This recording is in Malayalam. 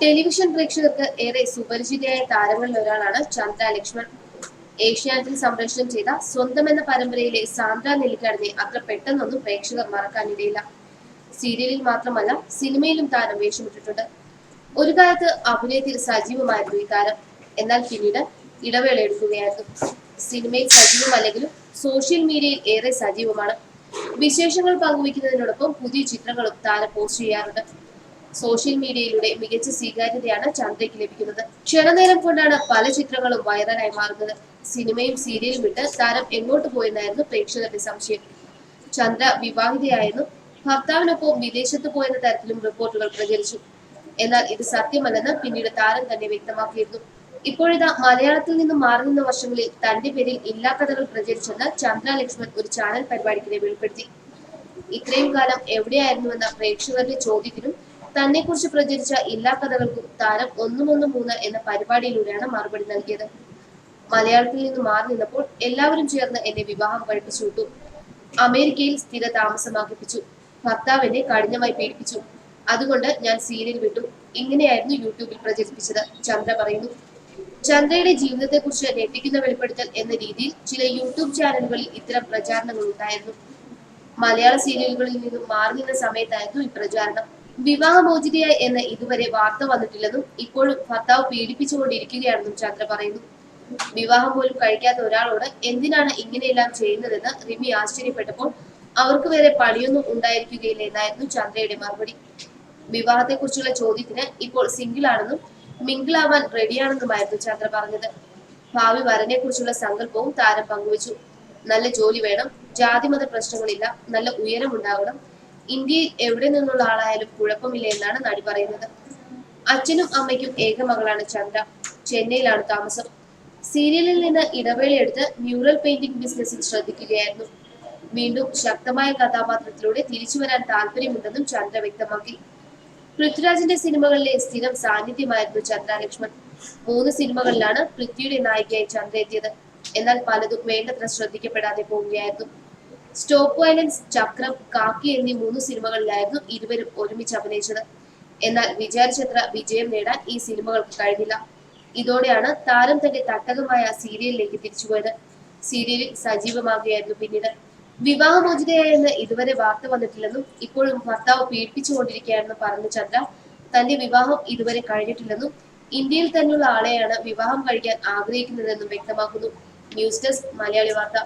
ടെലിവിഷൻ പ്രേക്ഷകർക്ക് ഏറെ സുപരിചിതയായ താരങ്ങളിൽ ഒരാളാണ് ചന്ദ്ര ലക്ഷ്മൺ. ഏഷ്യാനെറ്റിൽ സംപ്രേഷണം ചെയ്ത സ്വന്തം എന്ന പരമ്പരയിലെ സാന്ദ്ര നെല്ലിക്കാടിനെ അത്ര പെട്ടെന്നൊന്നും പ്രേക്ഷകർ മറക്കാനിടയില്ല. സീരിയലിൽ മാത്രമല്ല സിനിമയിലും താരം വേഷമിട്ടിട്ടുണ്ട്. ഒരു കാലത്ത് അഭിനയത്തിൽ സജീവമായിരുന്നു ഈ താരം. എന്നാൽ പിന്നീട് ഇടവേള എടുക്കുകയായിരുന്നു. സിനിമയിൽ സജീവമല്ലെങ്കിലും സോഷ്യൽ മീഡിയയിൽ ഏറെ സജീവമാണ്. വിശേഷങ്ങൾ പങ്കുവയ്ക്കുന്നതിനോടൊപ്പം പുതിയ ചിത്രങ്ങളും താരം പോസ്റ്റ് ചെയ്യാറുണ്ട്. സോഷ്യൽ മീഡിയയിലൂടെ മികച്ച സ്വീകാര്യതയാണ് ചന്ദ്രയ്ക്ക് ലഭിക്കുന്നത്. ക്ഷണനേരം കൊണ്ടാണ് പല ചിത്രങ്ങളും വൈറലായി മാറുന്നത്. സിനിമയും സീരിയലും വിട്ട് താരം എങ്ങോട്ട് പോയെന്നായിരുന്നു പ്രേക്ഷകരുടെ സംശയം. ചന്ദ്ര വിവാഹിതയായെന്നും ഭർത്താവിനൊപ്പം വിദേശത്ത് പോയെന്ന തരത്തിലും റിപ്പോർട്ടുകൾ പ്രചരിച്ചു. എന്നാൽ ഇത് സത്യമല്ലെന്ന് പിന്നീട് താരം തന്നെ വ്യക്തമാക്കിയിരുന്നു. ഇപ്പോഴിതാ മലയാളത്തിൽ നിന്ന് മാറി നിന്ന വർഷങ്ങളിൽ തന്റെ പേരിൽ ഇല്ലാ കഥകൾ പ്രചരിച്ചെന്ന് ചന്ദ്ര ലക്ഷ്മൺ ഒരു ചാനൽ പരിപാടിക്കിടെ വെളിപ്പെടുത്തി. ഇത്രയും കാലം എവിടെയായിരുന്നുവെന്ന പ്രേക്ഷകരുടെ ചോദ്യത്തിനും തന്നെ കുറിച്ച് പ്രചരിച്ച എല്ലാ കഥകൾക്കും താരം ഒന്നും ഒന്ന് മൂന്ന് എന്ന പരിപാടിയിലൂടെയാണ് മറുപടി നൽകിയത്. മലയാളത്തിൽ നിന്ന് മാറി നിന്നപ്പോൾ എല്ലാവരും ചേർന്ന് എന്നെ വിവാഹം കഴിപ്പിച്ചു വിട്ടു. അമേരിക്കയിൽ സ്ഥിര താമസമാക്കിപ്പിച്ചു. ഭർത്താവ് എന്നെ കഠിനമായി പീഡിപ്പിച്ചു. അതുകൊണ്ട് ഞാൻ സീരിയൽ വിട്ടു. ഇങ്ങനെയായിരുന്നു യൂട്യൂബിൽ പ്രചരിപ്പിച്ചത് ചന്ദ്ര പറയുന്നു. ചന്ദ്രയുടെ ജീവിതത്തെക്കുറിച്ച് ഞെട്ടിക്കുന്ന വെളിപ്പെടുത്തൽ എന്ന രീതിയിൽ ചില യൂട്യൂബ് ചാനലുകളിൽ ഇത്തരം പ്രചാരണങ്ങൾ ഉണ്ടായിരുന്നു മലയാള സീരിയലുകളിൽ നിന്നും മാറി നിന്ന സമയത്തായിരുന്നു ഈ പ്രചാരണം. വിവാഹമോചിതയായി എന്ന് ഇതുവരെ വാർത്ത വന്നിട്ടില്ലെന്നും ഇപ്പോഴും ഭർത്താവ് പീഡിപ്പിച്ചുകൊണ്ടിരിക്കുകയാണെന്നും ചന്ദ്ര പറയുന്നു. വിവാഹം പോലും കഴിക്കാത്ത ഒരാളോട് എന്തിനാണ് ഇങ്ങനെയെല്ലാം ചെയ്യുന്നതെന്ന് റിമി ആശ്ചര്യപ്പെട്ടപ്പോൾ അവർക്ക് വേറെ പണിയൊന്നും ഉണ്ടായിരിക്കുകയില്ല എന്നായിരുന്നു ചന്ദ്രയുടെ മറുപടി. വിവാഹത്തെക്കുറിച്ചുള്ള ചോദ്യത്തിന് ഇപ്പോൾ മിംഗിൾ ആവാൻ റെഡിയാണെന്നുമായിരുന്നു ചന്ദ്ര പറഞ്ഞത്. ഭാവി വരനെ കുറിച്ചുള്ള സങ്കല്പവും താരം പങ്കുവച്ചു. നല്ല ജോലി വേണം ജാതിമത പ്രശ്നങ്ങളില്ല നല്ല ഉയരം ഉണ്ടാകണം ഇന്ത്യയിൽ എവിടെ നിന്നുള്ള ആളായാലും കുഴപ്പമില്ല എന്നാണ് നടി പറയുന്നത്. അച്ഛനും അമ്മയ്ക്കും ഏക മകളാണ് ചന്ദ്ര. ചെന്നൈയിലാണ് താമസം. സീരിയലിൽ നിന്ന് ഇടവേളയെടുത്ത് മ്യൂറൽ പെയിന്റിംഗ് ബിസിനസ്സിൽ ശ്രദ്ധിക്കുകയായിരുന്നു. വീണ്ടും ശക്തമായ കഥാപാത്രത്തിലൂടെ തിരിച്ചു വരാൻ താല്പര്യമുണ്ടെന്നും ചന്ദ്ര വ്യക്തമാക്കി. പൃഥ്വിരാജിന്റെ സിനിമകളിലെ സ്ഥിരം സാന്നിധ്യമായിരുന്നു ചന്ദ്ര ലക്ഷ്മൺ മൂന്ന് സിനിമകളിലാണ് പൃഥ്വിയുടെ നായികയായി ചന്ദ്ര എത്തിയത്. എന്നാൽ പലതും വേണ്ടത്ര ശ്രദ്ധിക്കപ്പെടാതെ പോവുകയായിരുന്നു. സ്റ്റോപ്പ് വയലൻസ് ചക്രം കാക്കി എന്നീ മൂന്ന് സിനിമകളിലായിരുന്നു ഇരുവരും ഒരുമിച്ച് അഭിനയിച്ചത്. എന്നാൽ വിചാരിച്ചത്ര വിജയം നേടാൻ ഈ സിനിമകൾക്ക് കഴിഞ്ഞില്ല. ഇതോടെയാണ് താരം തന്റെ തട്ടകമായ സീരിയലിലേക്ക് തിരിച്ചുപോയത്. സീരിയലിൽ സജീവമാകുകയായിരുന്നു പിന്നീട്. വിവാഹമോചിതയായെന്ന് ഇതുവരെ വാർത്ത വന്നിട്ടില്ലെന്നും ഇപ്പോഴും ഭർത്താവ് പീഡിപ്പിച്ചുകൊണ്ടിരിക്കുകയാണെന്ന് പറഞ്ഞ ചന്ദ്ര തന്റെ വിവാഹം ഇതുവരെ കഴിഞ്ഞിട്ടില്ലെന്നും ഇന്ത്യയിൽ തന്നെയുള്ള ആളെയാണ് വിവാഹം കഴിക്കാൻ ആഗ്രഹിക്കുന്നതെന്നും വ്യക്തമാക്കുന്നു. ന്യൂസ് ഡെസ്ക് മലയാളി വാർത്ത.